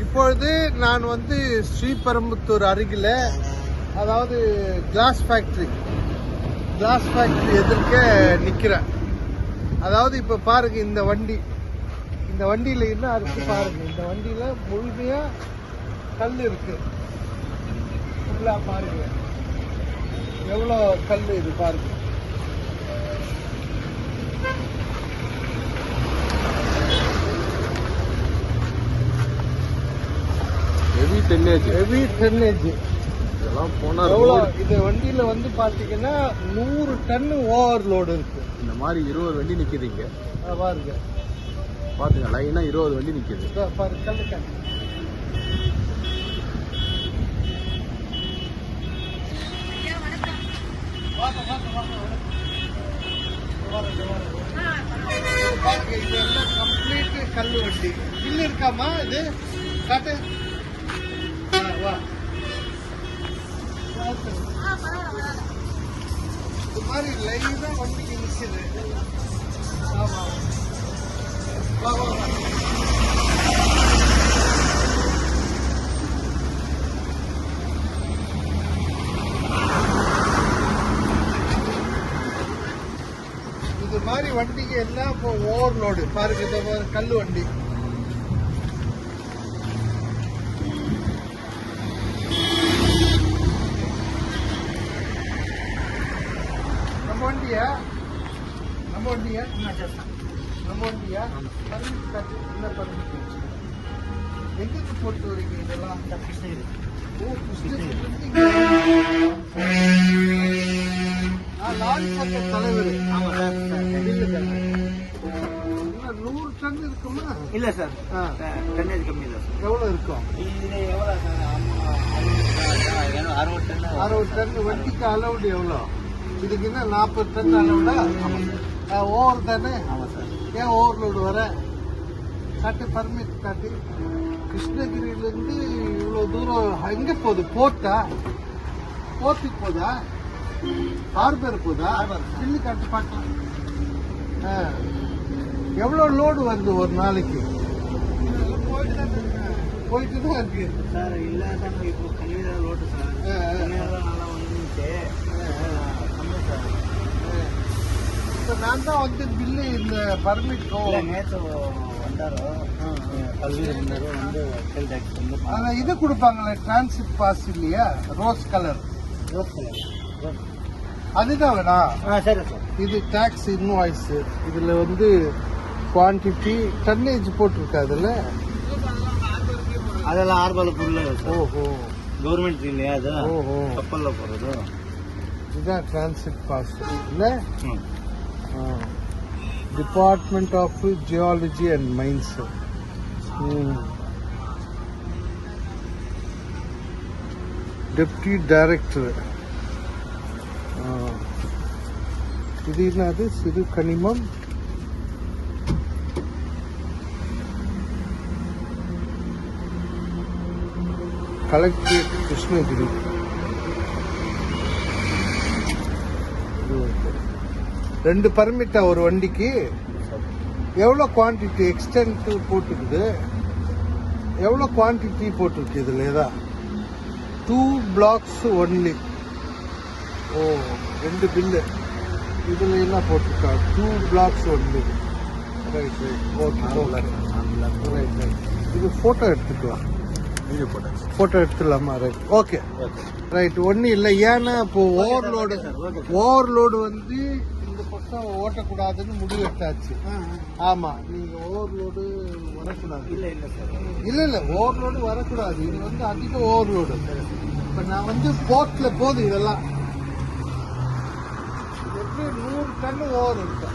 இப்பொழுது நான் வந்து ஸ்ரீபெரும்புத்தூர் அருகில் அதாவது கிளாஸ் ஃபேக்ட்ரி கிளாஸ் ஃபேக்ட்ரி எதிர்க்க நிற்கிறேன் அதாவது இப்போ பாருங்க இந்த வண்டி. இந்த வண்டியில் என்ன இருக்கு பாருங்க இந்த வண்டியில் முழுமையாக கல் இருக்கு. ஃபுல்லாக பாருங்க. எவ்வளோ கல் இது பாருங்க ஹெவி டென்னேஜ் ஹெவி டென்னேஜ் இதெல்லாம் போனா எவ்வளோ இந்த வண்டியில் வந்து பார்த்தீங்கன்னா நூறு டன்னு ஓவர்லோடு இருக்கு. இந்த மாதிரி இருபது வண்டி அஹ் பாருங்க. பாத்துங்க லைனா இருபது வண்டி நிக்குது. இதோ பாருங்க பாருங்க, இது எல்லாம் complete கல்லு வண்டி. பில்லு இருக்காமா இது? காட்டு. இது மாதிரி லைனா வண்டிக்கு நிற்குது ஆமா வா வா வா இது மாதிரி வண்டிக்கு எல்லாம் இப்போ ஓவர்லோடு பாருங்க இந்த கல் வண்டி. வண்டியா நம்ம வண்டியா பர்மிட் காட்டு என்ன பர்மிட் எங்களுக்கு போட்டு வரீங்க இதெல்லாம் ஓ கிருஷ்ணகிரி தலைவர் நூறு டன் இருக்குமா இல்ல சார் ஆ, டன்னேஜ் கம்மி தான் எவ்வளவு இருக்கும் இது எவ்வளோ சார் அறுபது டன் அறுபது டன் வண்டிக்கு அலவுடு எவ்வளோ இதுக்கு என்ன நாற்பது டன் அலவுடா ஓவர் தானே? ஆமாம் சார் ஏன் ஓவர்லோடு வர? காட்டு பர்மிட் காட்டு. கிருஷ்ணகிரியிலேருந்து இவ்வளோ தூரம் எங்கே போகுது? போர்ட்டா போர்ட்டுக்கு போதா? ஹார்பர் போதா? சில்லு காட்டு பார்க்கலாம். எவ்வளோ லோடு வருது ஒரு நாளைக்கு? போயிட்டு தான் இருக்கு. சார் இல்லை சார் இப்போ தான் ரோட்டு சார். நல்லா வந்துச்சு கம்மி சார். நான் தான் வந்து பில்லு இந்த பர்மிட் நேற்று வந்தாரோ? கல்வியில் இருந்தாரோ வந்து ஆனால் இது கொடுப்பாங்களே டிரான்சிட் பாஸ் இல்லையா? ரோஸ் கலர் ரோஸ் கலர் அதுதான் வேணா சரி சார். இது டாக்ஸ் இன்வாய்ஸ் இதுல வந்து குவான்டிட்டி டன்னேஜ் போட்டிருக்கு அதுல அதெல்லாம் ஆர்பால பொருள் ஓஹோ. கவர்மெண்ட் இல்லையா அது? ஓஹோ. கப்பலில் போகிறது இதுதான் டிரான்சிட் பாஸ் இல்ல? hmm department of geology and mines deputy director இது என்னது சிறு கனிமம் கலெக்டரேட் கிருஷ்ணகிரி ரெண்டு பர்மிட்டா ஒரு வண்டிக்கு எவ்வளோ குவான்டிட்டி எக்ஸ்டென்ட் போட்டுருக்குது எவ்வளோ குவான்டிட்டி போட்டிருக்கு இதில் ஏதா டூ பிளாக்ஸ் ஒன்லி ஓ ரெண்டு பில்லு இதில் என்ன போட்டிருக்கா? Two blocks only right right okay right right இது ஃபோட்டோ எடுத்துக்கலாம். வீடியோ போட்டாச்சு ஃபோட்டோ எடுத்துடலாமா? ரைட் ஓகே ரைட் ஒன்றும் இல்லை. ஏன்னா இப்போ ஓவர்லோடு. ஓவர்லோடு வந்து பக்கம் ஓட்டக்கூடாதுன்னு முடிவு எடுத்தாச்சு. ஆமா. நீங்க ஓவர்லோடு வரக்கூடாது. இல்லை இல்லை சார் இல்ல இல்ல ஓவர்லோடு வரக்கூடாது. இது வந்து அதிக ஓவர்லோடு இப்ப நான் வந்து போர்ட்ல போகுது இதெல்லாம். இது எப்படி நூறு டன் ஓவர் இருக்கு?